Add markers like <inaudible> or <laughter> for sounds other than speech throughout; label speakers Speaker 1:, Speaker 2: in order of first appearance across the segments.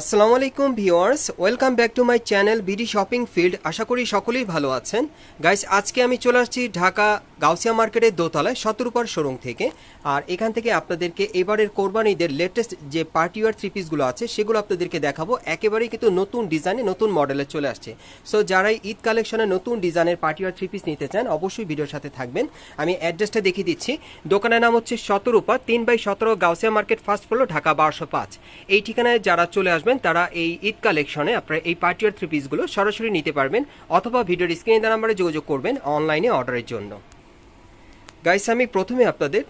Speaker 1: আসসালামু আলাইকুম viewers, welcome back to my channel B D shopping field. আশা করি সকলেই ভালো আছেন। গাইস, আজকে আমি চলে আসছি ঢাকা গাউসিয়া মার্কেটের দোতলায়, শতরূপার শোরুম থেকে। আর এখান থেকে আপনাদেরকে এবারের কোরবানিদের লেটেস্ট যে পার্টি ওয়ার থ্রি পিসগুলো আছে, সেগুলো আপনাদেরকে দেখাবো। একেবারেই কিন্তু নতুন ডিজাইনে নতুন মডেলে চলে আসছে। সো যারাই ঈদ কালেকশনে নতুন ডিজাইনের পার্টি ওয়ার থ্রি পিস নিতে চান, অবশ্যই ভিডিওর সাথে থাকবেন। আমি অ্যাড্রেসটা দেখিয়ে দিচ্ছি। দোকানের নাম হচ্ছে শতরূপা, তিন বাই সতেরো Gausia market first floor Dhaka বারোশো পাঁচ। এই ঠিকানায় যারা চলে আসবেন, তারা এই ঈদ কালেকশনে আপনারা এই পার্টি পার্টিয়ার থ্রি পিসগুলো সরাসরি নিতে পারবেন অথবা ভিডিওর স্ক্রিনে দেওয়া নাম্বারে যোগাযোগ করবেন অনলাইনে অর্ডারের জন্য। গাইস আমি প্রথমে আপনাদের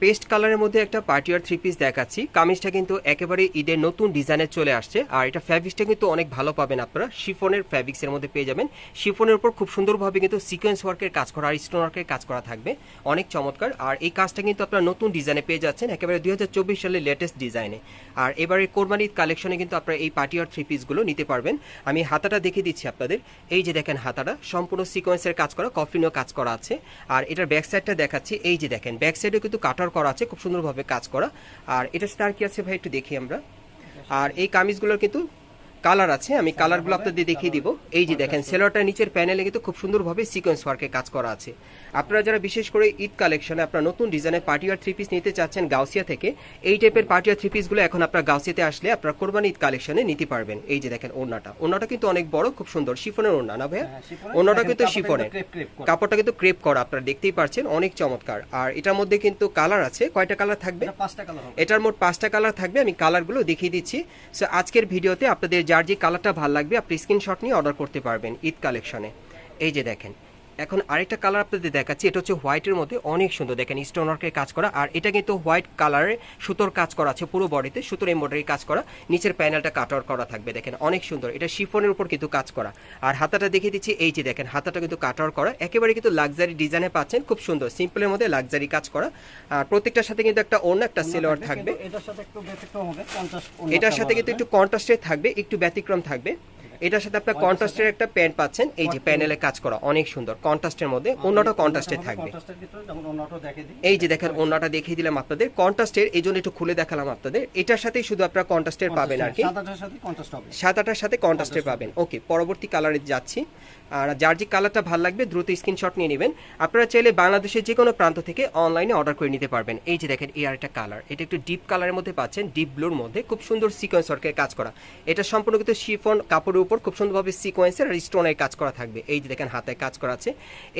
Speaker 1: পেস্ট কালারের মধ্যে একটা পার্টিয়ার থ্রি পিস দেখাচ্ছি। কামিজটা কিন্তু একেবারে ঈদের নতুন ডিজাইনে চলে আসছে। আর এটা ফ্যাব্রিক্সটা কিন্তু অনেক ভালো পাবেন আপনারা। শিফনের ফ্যাব্রিক্সের মধ্যে পেয়ে যাবেন। শিফনের উপর খুব সুন্দরভাবে কিন্তু সিকোয়েন্স ওয়ার্কের কাজ করা আর স্টোন ওয়ার্কের কাজ করা থাকবে। অনেক চমৎকার। আর এই কাজটা কিন্তু আপনারা নতুন ডিজাইনে পেয়ে যাচ্ছেন, একেবারে দুই হাজার চব্বিশ সালের লেটেস্ট ডিজাইনে আর এবারে কোরবানি ঈদ কালেকশনে কিন্তু আপনারা এই পার্টিয়ার থ্রি পিসগুলো নিতে পারবেন। আমি হাতাটা দেখিয়ে দিচ্ছি আপনাদের। এই যে দেখেন হাতাটা, সম্পূর্ণ সিকোয়েন্সের কাজ করা কফিনও কাজ করা আছে। আর এটার ব্যাক সাইডটা দেখাচ্ছি। এই যে দেখেন ব্যাক সাইডে কিন্তু কাটার করা আছে, খুব সুন্দরভাবে কাজ করা। আর এটা স্টার কি আছে ভাই একটু দেখি আমরা। আর এই কামিজগুলোর কিন্তু কালার আছে আমি কালারগুলো আপনাদের দেখিয়ে দিব। এই যে দেখেন সেলোয়ারটা নিচের প্যানেলে কিন্তু খুব সুন্দরভাবে সিকোয়েন্স ওয়ার্কে কাজ করা আছে। আপনারা যারা বিশেষ করে ঈদ কালেকশনে আপনারা নতুন ডিজাইনের পার্টিয়ার থ্রি পিস নিতে চাচ্ছেন গাউসিয়া থেকে এই টাইপের পার্টিয়ার থ্রি পিসগুলো এখন আপনার গাউসিয়াতে আসলে আপনারা কোরবানি ঈদ কালেকশনে নিতে পারবেন। এই যে দেখেন ওড়নাটা। ওড়নাটা কিন্তু অনেক বড় খুব সুন্দর। শিফনের ওড়না না ভাইয়া?
Speaker 2: হ্যাঁ।
Speaker 1: ওড়নাটা কিন্তু শিফনের। কাপড়টা কিন্তু ক্রেপ করা আপনারা দেখতেই পারছেন অনেক চমৎকার। আর এটার মধ্যে কিন্তু কালার আছে কয়টা কালার থাকবে? এটার মোট পাঁচটা কালার থাকবে আমি কালারগুলো দেখিয়ে দিচ্ছি। সো আজকের ভিডিওতে আপনাদের যার যে কালারটা ভালো লাগবে, আপনি স্ক্রিনশট নিয়ে অর্ডার করতে পারবেন ঈদ কালেকশনে এই যে দেখেন এখন আরেকটা কালার আপনাদের দেখাচ্ছি এটা হচ্ছে হোয়াইটের মধ্যে অনেক সুন্দর। দেখেন স্টোন ওয়ার্কের কাজ করা আর এটা কিন্তু হোয়াইট কালারে সুতোর কাজ করা আছে পুরো বডিতে সুতোর এমব্রয়ডারি কাজ করা। নিচের প্যানেলটা কাটার করা থাকবে দেখেন অনেক সুন্দর। এটা শিফনের উপর কিন্তু কাজ করা। আর হাতাটা দেখিয়ে দিচ্ছি এই যে দেখেন হাতাটা কিন্তু কাটার করা। একেবারে কিন্তু লাক্সারি ডিজাইনে পাচ্ছেন খুব সুন্দর। সিম্পলের মধ্যে লাক্সারি কাজ করা। আর প্রত্যেকটার সাথে কিন্তু একটা অন্য একটা সেলোয়ার থাকবে।
Speaker 2: এটার সাথে একটু ব্যতিক্রম হবে 50
Speaker 1: এটার সাথে কিন্তু একটু কন্ট্রাস্টে থাকবে একটু ব্যতিক্রম থাকবে। এটার সাথে আপনার কন্ট্রাস্টের একটা প্যান্ট পাচ্ছেন। এই যে প্যানেলে কাজ করা অনেক সুন্দর। কন্ট্রাস্টের মধ্যে অন্যটা কন্ট্রাস্টে থাকবে।
Speaker 2: কন্ট্রাস্টের
Speaker 1: এই যে দেখেন অন্যটা দেখিয়ে দিলাম আপনাদের। কন্ট্রাস্টের এই জন্য একটু খুলে দেখালাম আপনাদের। এটার সাথেই শুধু আপনারা কন্ট্রাস্টের পাবেন আর কি সাত আটার সাথে কন্ট্রাস্টে পাবেন। ওকে পরবর্তী কালারে যাচ্ছি। আর যার যে কালারটা ভালো লাগবে দ্রুত স্ক্রিনশট নিয়ে নেবেন। আপনারা চাইলে বাংলাদেশের যে কোনো প্রান্ত থেকে অনলাইনে অর্ডার করে নিতে পারবেন। এই যে দেখেন এই আরেকটা কালার এটা একটু ডিপ কালারের মধ্যে পাচ্ছেন ডিপ ব্লুর মধ্যে। খুব সুন্দর সিকোয়েন্স ওয়ার্কের কাজ করা। এটা সম্পূর্ণ কিন্তু শিফন কাপড়ের উপর খুব সুন্দরভাবে সিকোয়েন্সের আর স্টোনের কাজ করা থাকবে। এই যে দেখেন হাতে কাজ করা আছে।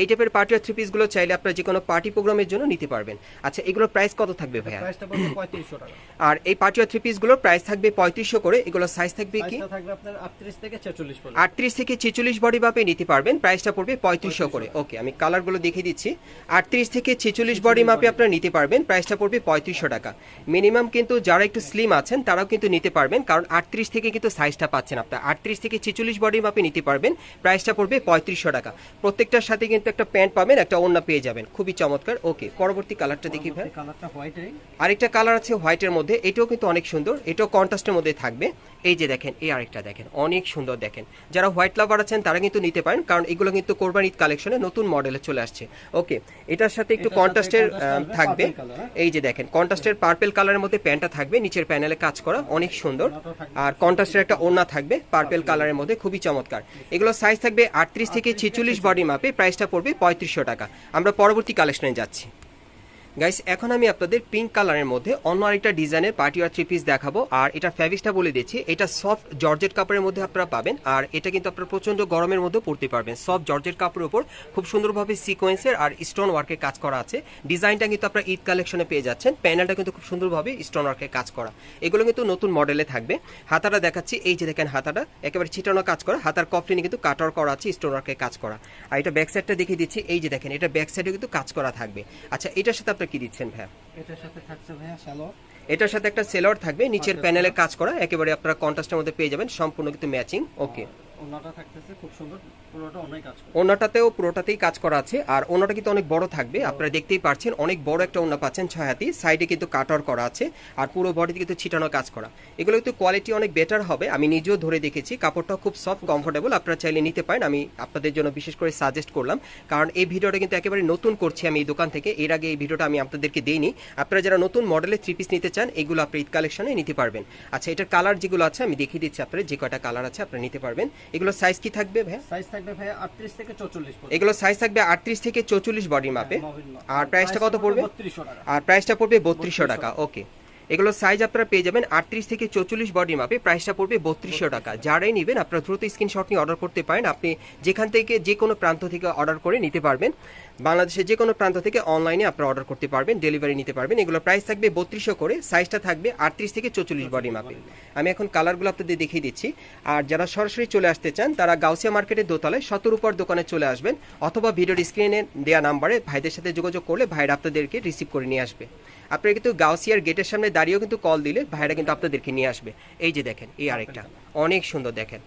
Speaker 1: এই টাইপের পার্টি আর থ্রি পিসগুলো চাইলে আপনারা যে কোনো পার্টি প্রোগ্রামের জন্য নিতে পারবেন। আচ্ছা এগুলোর প্রাইস কত থাকবে ভাইয়া?
Speaker 2: প্রাইসটা পড়বে 3500 টাকা।
Speaker 1: আর এই পার্টি আর থ্রি পিসগুলোর প্রাইস থাকবে পঁয়ত্রিশশো করে। এগুলোর সাইজ থাকবে কি?
Speaker 2: প্রাইসটা থাকবে আপনার 38 থেকে 46 পর্যন্ত।
Speaker 1: আটত্রিশ থেকে ছেচল্লিশ বডি মাপে নিতে পারবেন। প্রাইসটা পড়বে পঁয়ত্রিশশো করে। ওকে আমি কালারগুলো দেখিয়ে দিচ্ছি। আটত্রিশ থেকে ছেচল্লিশ বডি মাপে আপনারা নিতে পারবেন। প্রাইসটা পড়বে পঁয়ত্রিশশো টাকা। মিনিমাম কিন্তু যারা একটু স্লিম আছেন তারাও কিন্তু নিতে পারবেন। কারণ আটত্রিশ থেকে কিন্তু সাইজটা পাচ্ছেন আপনার। আটত্রিশ থেকে ছেচল্লিশ বডি মাপে নিতে পারবেন। প্রাইসটা পড়বে পঁয়ত্রিশশো টাকা। প্রত্যেকটার সাথে কিন্তু একটা প্যান্ট পাবেন একটা ওড়না পেয়ে যাবেন। খুবই চমৎকার। ওকে পরবর্তী কালারটা দেখি ভাই। আরেকটা কালার আছে হোয়াইটের মধ্যে। এটাও কিন্তু অনেক সুন্দর। এটাও কন্ট্রাস্টের মধ্যে থাকবে। এই যে দেখেন এই আরেকটা দেখেন অনেক সুন্দর দেখেন। যারা হোয়াইট লাভার আছেন তারা কিন্তু নিতে পারেন কারণ এগুলো কিন্তু কোরবান ঈদ কালেকশনে নতুন মডেলে চলে আসছে। ওকে এটার সাথে একটু কন্ট্রাস্টের থাকবে
Speaker 2: হ্যাঁ?
Speaker 1: এই যে দেখেন কন্ট্রাস্টের পার্পেল কালারের মধ্যে প্যান্টটা থাকবে নিচের প্যানেলে কাজ করা অনেক সুন্দর। আর কন্ট্রাস্টের একটা ওড়না থাকবে পার্পেল কালারের মধ্যে খুবই চমৎকার। এগুলো সাইজ থাকবে আটত্রিশ থেকে ছেচল্লিশ বডি মাপে প্রাইসটা পড়বে পঁয়ত্রিশশো টাকা। আমরা পরবর্তী কালেকশনে যাচ্ছি। গাইস এখন আমি আপনাদের পিঙ্ক কালারের মধ্যে অন্য আরেকটা ডিজাইনের পার্টি আর থ্রি পিস দেখাবো। আর এটা ফ্যাব্রিক্সটা বলে দিচ্ছি, এটা সফট জর্জেট কাপড়ের মধ্যে আপনারা পাবেন। আর এটা কিন্তু আপনারা প্রচণ্ড গরমের মধ্যে পড়তে পারবেন। সফট জর্জেট কাপড়ের উপর খুব সুন্দরভাবে সিকোয়েন্সের আর স্টোন ওয়ার্কের কাজ করা আছে। ডিজাইনটা কিন্তু আপনারা ঈদ কালেকশনে পেয়ে যাচ্ছেন। প্যানেলটা কিন্তু খুব সুন্দরভাবে স্টোন ওয়ার্কের কাজ করা। এগুলো কিন্তু নতুন মডেলে থাকবে। হাতাটা দেখাচ্ছি। এই যে দেখেন হাতাটা, একেবারে ছিটানো কাজ করা। হাতার কফলিনে কিন্তু কাটার করা আছে স্টোন ওয়ার্কের কাজ করা। আর এটা ব্যাক সাইডটা দেখিয়ে দিচ্ছি। এই যে দেখেন, এটা ব্যাক সাইডে কিন্তু কাজ করা থাকবে। আচ্ছা এটার সাথে আপনারা কি দিচ্ছেন ভাই
Speaker 2: এটার সাথে থাকছে ভাইয়া
Speaker 1: এটার সাথে একটা সেলর থাকবে নিচের প্যানেলে কাজ করা একেবারে আপনারা কন্ট্রাস্টের মধ্যে পেয়ে যাবেন সম্পূর্ণ কিন্তু ম্যাচিং। ওকে।
Speaker 2: ওড়নাটা থাকতেছে খুব সুন্দর। পুরোটা অনেক কাজ
Speaker 1: ওনাটাতেও পুরোটাতেই কাজ করা আছে আর ওনাটা কিন্তু অনেক বড় থাকবে। আপনারা দেখতেই পাচ্ছেন অনেক বড় একটা ওনা পাচ্ছেন ছয় সাইডে কিন্তু কাটার করা আছে আর পুরো বডিতে কিন্তু ছিটানো কাজ করা। এগুলো কিন্তু কোয়ালিটি অনেক বেটার হবে আমি নিজেও ধরে দেখেছি। কাপড়টা খুব সফট কমফোর্টেবল আপনারা চাইলে নিতে পারেন। আমি আপনাদের জন্য বিশেষ করে সাজেস্ট করলাম কারণ এই ভিডিওটা কিন্তু একেবারে নতুন করছি আমি এই দোকান থেকে। এর আগে এই ভিডিওটা আমি আপনাদেরকে দিইনি। আপনারা যারা নতুন মডেলের থ্রি পিস নিতে চান এগুলো আপনি ঈদ কালেকশনে নিতে পারবেন। আচ্ছা এটার কালার যেগুলো আছে আমি দেখিয়ে দিচ্ছি আপনারা যে কয়টা কালার আছে আপনারা নিতে পারবেন। এগুলো সাইজ কি থাকবে ভাই
Speaker 2: সাইজ থাকবে ভাই 38 থেকে চৌচল্লিশ পর্যন্ত।
Speaker 1: এগুলো সাইজ থাকবে আটত্রিশ থেকে চৌচল্লিশ বডি মাপে আর প্রাইসটা কত পড়বে?
Speaker 2: বত্রিশশো টাকা।
Speaker 1: আর প্রাইসটা পড়বে বত্রিশশো টাকা ওকে এগুলো সাইজ আপনারা পেয়ে যাবেন আটত্রিশ থেকে চৌচল্লিশ বডি মাপে প্রাইসটা পড়বে বত্রিশশো টাকা। যারাই নেবেন আপনারা দ্রুত স্ক্রিনশট নিয়ে অর্ডার করতে পারেন। আপনি যেখান থেকে যে কোনো প্রান্ত থেকে অর্ডার করে নিতে পারবেন। বাংলাদেশের যে কোনো প্রান্ত থেকে অনলাইনে আপনারা অর্ডার করতে পারবেন ডেলিভারি নিতে পারবেন। এগুলো প্রাইস থাকবে বত্রিশশো করে সাইজটা থাকবে আটত্রিশ থেকে চৌচল্লিশ বডি মাপে আমি এখন কালারগুলো আপনাদের দেখিয়ে দিচ্ছি। আর যারা সরাসরি চলে আসতে চান, তারা গাউসিয়া মার্কেটের দোতলায় শতরূপার দোকানে চলে আসবেন, অথবা ভিডিওর স্ক্রিনে দেওয়া নাম্বারে ভাইদের সাথে যোগাযোগ করলে ভাইরা আপনাদেরকে রিসিভ করে নিয়ে আসবে। আপনারা কিন্তু গাউসিয়ার গেটের সামনে দাঁড়িয়েও কিন্তু কল দিলে ভাইরা কিন্তু আপনাদেরকে নিয়ে আসবে। এই যে দেখেন, এই আরেকটা। অনেক সুন্দর দেখেন।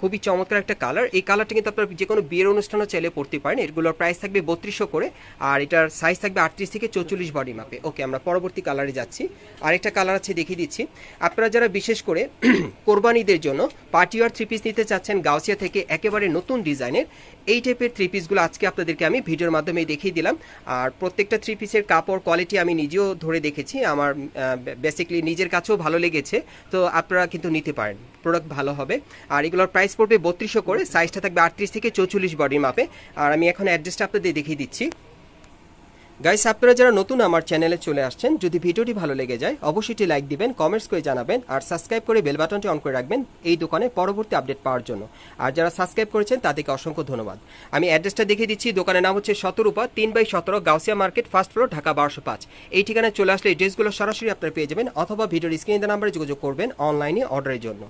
Speaker 1: খুবই চমৎকার একটা কালার এই কালারটা কিন্তু আপনার যে কোনো বিয়ের অনুষ্ঠানও চাইলে পড়তে পারেন। এগুলোর প্রাইস থাকবে বত্রিশশো করে। আর এটার সাইজ থাকবে আটত্রিশ থেকে চৌচল্লিশ বডি মাপে ওকে আমরা পরবর্তী কালারে যাচ্ছি। আরেকটা কালার আছে দেখিয়ে দিচ্ছি। আপনারা যারা বিশেষ করে <clears throat> কোরবানিদের জন্য পার্টিওয়ার থ্রি পিস নিতে চাচ্ছেন, গাউসিয়া থেকে একেবারে নতুন ডিজাইনের এই টাইপের থ্রি পিসগুলো আজকে আপনাদেরকে আমি ভিডিওর মাধ্যমে দেখিয়ে দিলাম। আর প্রত্যেকটা থ্রি পিসের কাপড় কোয়ালিটি আমি নিজেও ধরে দেখেছি। আমার বেসিক্যালি নিজের কাছেও ভালো লেগেছে। তো আপনারা কিন্তু নিতে পারেন। প্রোডাক্ট ভালো হবে। আর এগুলোর প্রাইস পড়বে বত্রিশশো করে। সাইজটা থাকবে আটত্রিশ থেকে চৌচল্লিশ বডির মাপে আর আমি এখন অ্যাড্রেসটা আপনাদের দেখিয়ে দিচ্ছি। গাইস আপনারা যারা নতুন আমার চ্যানেলে চলে আসছেন, যদি ভিডিওটি ভালো লেগে যায়, অবশ্যই লাইক দিবেন কমেন্টস করে জানাবেন, আর সাবস্ক্রাইব করে বেল বাটনটি অন করে রাখবেন এই দোকানে পরবর্তী আপডেট পাওয়ার জন্য। আর যারা সাবস্ক্রাইব করেছেন, তাদেরকে অসংখ্য ধন্যবাদ। আমি অ্যাড্রেসটা দেখিয়ে দিচ্ছি, দোকানের নাম হচ্ছে শতরূপা, তিন বাই সতেরো, Gausia market first floor Dhaka বারোশো পাঁচ। এই ঠিকানায় চলে আসলে এই ড্রেসগুলো সরাসরি আপনারা পেয়ে যাবেন, অথবা ভিডিওর স্ক্রিনে নাম্বারে যোগাযোগ করবেন অনলাইনে অর্ডারের জন্য।